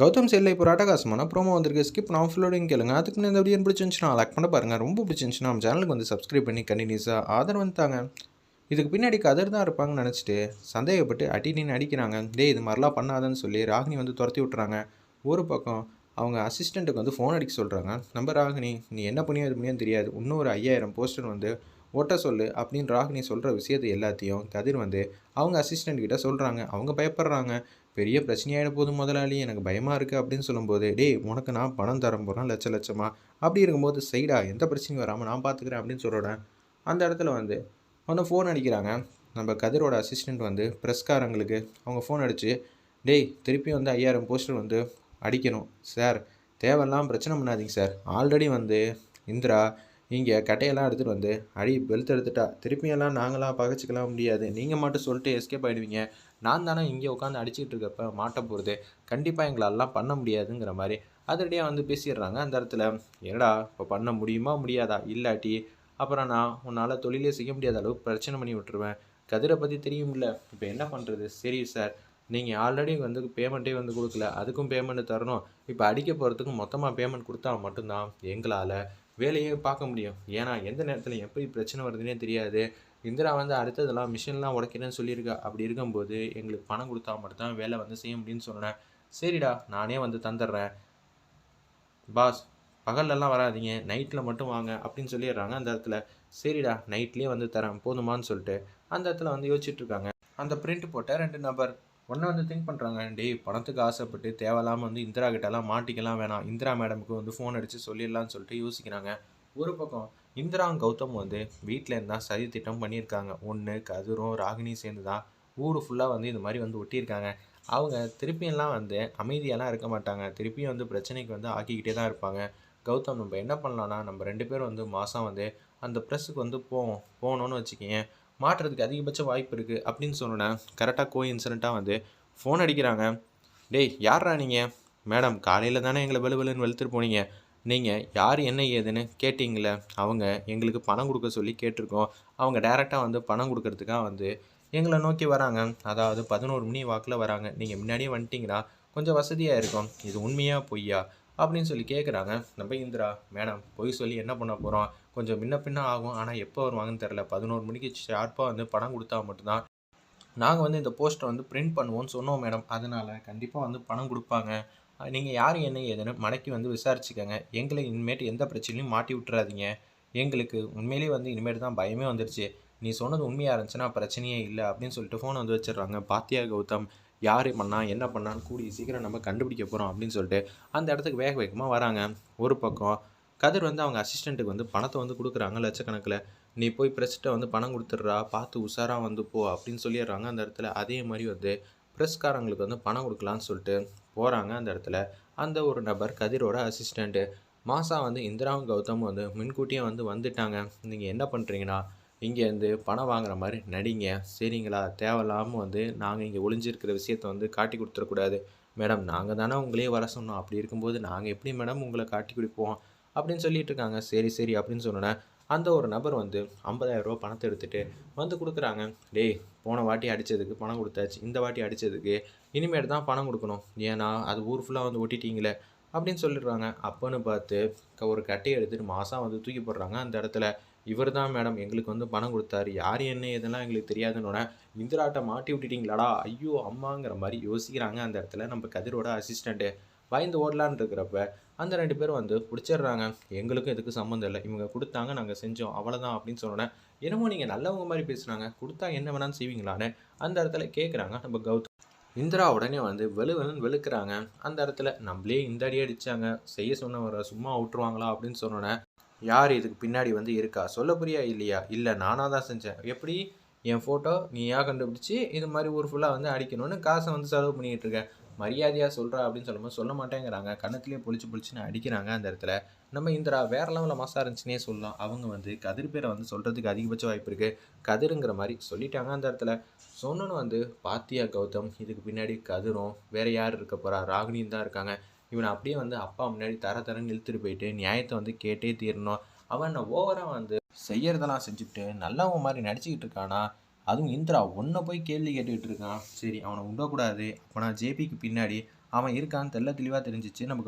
கௌதம் செல்லை இப்போ ராட்டகாசமான ப்ரோமோ வந்திருக்கு. ஸ்கிப் நான் ஃபுல்லோடையும் கேளுங்க. அதுக்கு நான் இந்த வீடியோ பிடிச்சிருந்துச்சுன்னா லைக் பண்ண பாருங்கள் ரொம்ப பிடிச்சிருந்துச்சுன்னா நம்ம சேனலுக்கு வந்து சப்ஸ்கிரைப் பண்ணி கண்டினியூஸாக ஆதரவு வந்துட்டாங்க இதுக்கு பின்னாடி கதர் தான் இருப்பாங்கன்னு நினச்சிட்டு சந்தேகப்பட்டு அடினின்னு அடிக்கிறாங்க. டேய் இது மாதிரிலாம் பண்ணாதன்னு சொல்லி ராகினி வந்து துரத்தி விட்டுறாங்க. ஒரு பக்கம் அவங்க அசிஸ்டண்ட்டுக்கு வந்து ஃபோன் அடிக்க சொல்கிறாங்க நம்ம ராகினி நீ என்ன பண்ணியோ இது பண்ணியோ தெரியாது. இன்னும் ஒரு ஐயாயிரம் போஸ்டர் வந்து ஒட்ட சொல்லு அப்படின்னு ராகினி சொல்கிற விஷயத்தை எல்லாத்தையும் கதிர் வந்து அவங்க அசிஸ்டண்ட் கிட்ட சொல்கிறாங்க அவங்க பயப்படுறாங்க. பெரிய பிரச்சனையாயிட போது முதலாளி எனக்கு பயமாக இருக்குது அப்படின்னு சொல்லும்போது டேய் உனக்கு நான் பணம் தர போகிறேன் லட்ச லட்சமாக அப்படி இருக்கும்போது சைடா எந்த பிரச்சனையும் வராமல் நான் பார்த்துக்கிறேன் அப்படின்னு சொல்கிறேன் அந்த இடத்துல வந்து வந்து ஃபோன் அடிக்கிறாங்க. நம்ம கதிரோட அசிஸ்டண்ட் வந்து ப்ரெஸ்காரங்களுக்கு அவங்க ஃபோன் அடித்து டேய் திருப்பி வந்து ஐயாயிரம் போஸ்டர் வந்து அடிக்கணும் சார் தேவையில்லாம் பிரச்சனை பண்ணாதீங்க சார் ஆல்ரெடி வந்து இந்திரா இங்கே கட்டையெல்லாம் எடுத்துகிட்டு வந்து அடி வெளுத்து எடுத்துட்டா திருப்பியெல்லாம் நாங்களாம் பகச்சிக்கலாம் முடியாது. நீங்கள் மட்டும் சொல்லிட்டு எஸ்கேப் ஆகிடுவீங்க நான் தானே இங்கே உட்காந்து அடிச்சுட்டு இருக்கப்ப மாட்ட போகிறது கண்டிப்பாக எங்களாலாம் பண்ண முடியாதுங்கிற மாதிரி அதிரடியாக வந்து பேசிடுறாங்க அந்த இடத்துல. என்னடா இப்போ பண்ண முடியுமா முடியாதா? இல்லாட்டி அப்புறம் நான் உன்னால் தொழிலே செய்ய முடியாத அளவுக்கு பிரச்சனை பண்ணி விட்டுருவேன். கதிரை பற்றி தெரியும்ல இப்போ என்ன பண்ணுறது சரி சார் நீங்கள் ஆல்ரெடி வந்து பேமெண்ட்டே வந்து கொடுக்கல. அதுக்கும் பேமெண்ட் தரணும். இப்போ அடிக்க போகிறதுக்கும் மொத்தமாக பேமெண்ட் கொடுத்தா மட்டும்தான் எங்களால் வேலையே பார்க்க முடியும். ஏன்னா எந்த நேரத்தில் எப்படி பிரச்சனை வருதுன்னே தெரியாது. இந்திரா வந்து அடுத்ததெல்லாம் மிஷின்லாம் உடைக்கிறேன்னு சொல்லியிருக்கா. அப்படி இருக்கும்போது எங்களுக்கு பணம் கொடுத்தா மட்டும்தான் வேலை வந்து செய்ய முடியும்னு சொன்னேன். சரிடா நானே வந்து தந்துடுறேன். பாஸ் பகல்லலாம் வராதீங்க. நைட்டில் மட்டும் வாங்க அப்படின்னு சொல்லிடுறாங்க அந்த இடத்துல. சரிடா நைட்லேயே வந்து தரேன். போதுமான்னு சொல்லிட்டு அந்த இடத்துல வந்து யோசிச்சுட்ருக்காங்க அந்த பிரிண்ட் போட்ட ரெண்டு நபர். உடனே வந்து திங்க் பண்ணுறாங்க டே பணத்துக்கு ஆசைப்பட்டு தேவையில்லாமல் வந்து இந்திரா கிட்டலாம் மாட்டிக்கலாம் வேணாம். இந்திரா மேடமுக்கு வந்து ஃபோன் அடித்து சொல்லிடலாம்னு சொல்லிட்டு யோசிக்கிறாங்க. ஒரு பக்கம் இந்திரா கௌதம் வந்து வீட்டில் இருந்தால் சதி திட்டம் பண்ணியிருக்காங்க. ஒன்று கதிரும் ராகினியும் சேர்ந்து தான் ஊர் ஃபுல்லாக வந்து இந்த மாதிரி வந்து ஒட்டியிருக்காங்க. அவங்க திருப்பியெல்லாம் வந்து அமைதியெல்லாம் இருக்க மாட்டாங்க. திருப்பியும் வந்து பிரச்சனைக்கு வந்து ஆக்கிக்கிட்டே தான் இருப்பாங்க. கௌதம் நம்ம என்ன பண்ணலான்னா நம்ம ரெண்டு பேரும் வந்து மாதம் வந்து அந்த ப்ரெஸ்ஸுக்கு வந்து போவோம் போகணுன்னு வச்சுக்கிங்க மாட்டுறதுக்கு அதிகபட்ச வாய்ப்பு இருக்குது அப்படின்னு சொன்னேன் கரெக்டாக கோ இன்சிடெண்ட்டாக வந்து ஃபோன் அடிக்கிறாங்க. டேய் யாரா நீங்கள் மேடம் காலையில் தானே எங்களை வெளுவெளுன்னு வெளுத்துட்டு போனீங்க. நீங்கள் யார் என்ன ஏதுன்னு கேட்டிங்களே அவங்க எங்களுக்கு பணம் கொடுக்க சொல்லி கேட்டிருக்கோம். அவங்க டைரெக்டாக வந்து பணம் கொடுக்கறதுக்காக வந்து எங்களை நோக்கி வராங்க. அதாவது பதினோரு மணி வாக்கில் வராங்க. நீங்கள் முன்னாடியே வந்துட்டிங்கன்னா கொஞ்சம் வசதியாக இருக்கும். இது உண்மையாக பொய்யா? அப்படின்னு சொல்லி கேட்குறாங்க நம்ம இந்திரா மேடம் பொய் சொல்லி என்ன பண்ண போகிறோம் கொஞ்சம் முன்ன பின்ன ஆகும். ஆனால் எப்போ வருவாங்கன்னு தெரில பதினோரு மணிக்கு ஷார்ப்பாக வந்து பணம் கொடுத்தா மட்டும்தான். நாங்கள் வந்து இந்த போஸ்ட்டை வந்து பிரிண்ட் பண்ணுவோம்னு சொன்னோம் மேடம் அதனால் கண்டிப்பாக வந்து பணம் கொடுப்பாங்க. நீங்கள் யார் என்ன ஏதுன்னு மடக்கி வந்து விசாரிச்சுக்கோங்க. எங்களை இனிமேட்டு எந்த பிரச்சனையும் மாட்டி விட்டுறாதீங்க. எங்களுக்கு உண்மையிலேயே வந்து இனிமேட்டு தான் பயமே வந்துருச்சு. நீ சொன்னது உண்மையாக இருந்துச்சுன்னா பிரச்சனையே இல்லை அப்படின்னு சொல்லிட்டு ஃபோன் வந்து வச்சிடுறாங்க. பாத்தியா கௌதம்? யார் பண்ணா என்ன பண்ணான்னு கூடி சீக்கிரம் நம்ம கண்டுபிடிக்க போகிறோம் அப்படின்னு சொல்லிட்டு அந்த இடத்துக்கு வேக வேகமாக வராங்க. ஒரு பக்கம் கதிர் வந்து அவங்க அசிஸ்டண்ட்டுக்கு வந்து பணத்தை வந்து கொடுக்குறாங்க லட்சக்கணக்கில். நீ போய் ப்ரெஸ்கிட்ட வந்து பணம் கொடுத்துட்றா பார்த்து உஷாராக வந்து போ அப்படின்னு சொல்லிடுறாங்க அந்த இடத்துல. அதே மாதிரி வந்து ப்ரெஸ்காரங்களுக்கு வந்து பணம் கொடுக்கலான்னு சொல்லிட்டு போகிறாங்க அந்த இடத்துல. அந்த ஒரு நபர் கதிரோட அசிஸ்டண்ட்டு மாசா வந்து இந்திராவும் கௌதமும் வந்து முன்கூட்டியே வந்து வந்துட்டாங்க. நீங்கள் என்ன பண்ணுறீங்கன்னா இங்கேருந்து பணம் வாங்குற மாதிரி நடிங்க சரிங்களா தேவையில்லாமல் வந்து நாங்கள் இங்கே ஒளிஞ்சிருக்கிற விஷயத்த வந்து காட்டி கொடுத்துடக்கூடாது. மேடம் நாங்கள் தானே உங்களே வர சொன்னோம். அப்படி இருக்கும்போது நாங்கள் எப்படி மேடம் உங்களை காட்டி கொடுப்போம்? அப்படின்னு சொல்லிட்டு இருக்காங்க. சரி சரி அப்படின்னு சொன்னோன்னே அந்த ஒரு நபர் வந்து 50000 ரூபா பணத்தை எடுத்துகிட்டு வந்து கொடுக்குறாங்க. டேய் போன வாட்டி அடித்ததுக்கு பணம் கொடுத்தாச்சு. இந்த வாட்டி அடித்ததுக்கு இனிமேட்டு தான் பணம் கொடுக்கணும். ஏன்னா அது ஊர் ஃபுல்லாக வந்து ஒட்டிட்டீங்களே அப்படின்னு சொல்லிடுறாங்க. அப்போன்னு பார்த்து ஒரு கட்டையை எடுத்துகிட்டு மாதம் வந்து தூக்கி போடுறாங்க அந்த இடத்துல. இவர் தான் மேடம் எங்களுக்கு வந்து பணம் கொடுத்தாரு. யார் என்ன இதெல்லாம் எங்களுக்கு தெரியாதுன்னு இந்திராட்ட மாட்டி விட்டுட்டீங்களாடா? ஐயோ அம்மாங்கிற மாதிரி யோசிக்கிறாங்க அந்த இடத்துல நம்ம கதிரோட அசிஸ்டண்ட்டு பயந்து ஓடலான்னு இருக்கிறப்ப அந்த ரெண்டு பேரும் வந்து பிடிச்சிடுறாங்க. எங்களுக்கும் இதுக்கு சம்மந்தம் இல்லை. இவங்க கொடுத்தாங்க நாங்கள் செஞ்சோம். அவ்வளோதான் அப்படின்னு சொன்னோன்னே என்னமோ நீங்கள் நல்லவங்க மாதிரி பேசுனாங்க. கொடுத்தா என்ன வேணாலும் செய்வீங்களான்னு? அந்த இடத்துல கேட்குறாங்க நம்ம கௌதம். இந்திரா உடனே வந்து வெளுவெலுன்னு வெளுக்கிறாங்க. அந்த இடத்துல நம்மளே இந்த அடி அடித்தாங்க செய்ய சொன்னவரை சும்மா விட்டுருவாங்களா? அப்படின்னு சொன்னோன்னே யார் இதுக்கு பின்னாடி வந்து இருக்கா? சொல்ல புரியா இல்லையா? இல்லை நானாக தான் செஞ்சேன். எப்படி? என் ஃபோட்டோ நீயா கண்டுபிடிச்சி இது மாதிரி ஊர் ஃபுல்லாக வந்து அடிக்கணும்னு காசை வந்து செலவு பண்ணிகிட்டு இருக்கேன். மரியாதையாக சொல்கிறா அப்படின்னு சொல்லும்போது சொல்ல மாட்டேங்கிறாங்க. கண்ணத்துலேயே பொழிச்சு பொழிச்சுன்னு அடிக்கிறாங்க அந்த இடத்துல. நம்ம இந்திரா வேற லெவலில் மாசா இருந்துச்சுன்னே சொல்லலாம். அவங்க வந்து கதிர் பேரை வந்து சொல்கிறதுக்கு அதிகபட்ச வாய்ப்பு இருக்குது கதிருங்கிற மாதிரி சொல்லிட்டாங்க அந்த இடத்துல. சொன்னோன்னு வந்து பாத்தியா கௌதம் இதுக்கு பின்னாடி கதிரும் வேற யார் இருக்க போகிறா ராகினியும் தான் இருக்காங்க. இவனை அப்படியே வந்து அப்பா முன்னாடி தர தரன்னு இழுத்துட்டு போயிட்டு நியாயத்தை வந்து கேட்டே தீரணும். அவன் ஓவராக வந்து செய்யறதெல்லாம் செஞ்சுட்டு நல்லவன் மாதிரி நடிச்சுக்கிட்டு இருக்கானா? அதுவும் இந்திரா ஒன்றை போய் கேள்வி கேட்டுக்கிட்டு இருக்கான். சரி அவனை விடக்கூடாது அப்போ நான் ஜேபிக்கு பின்னாடி அவன் இருக்கான்னு தெல்ல தெளிவாக தெரிஞ்சிச்சு. நம்ம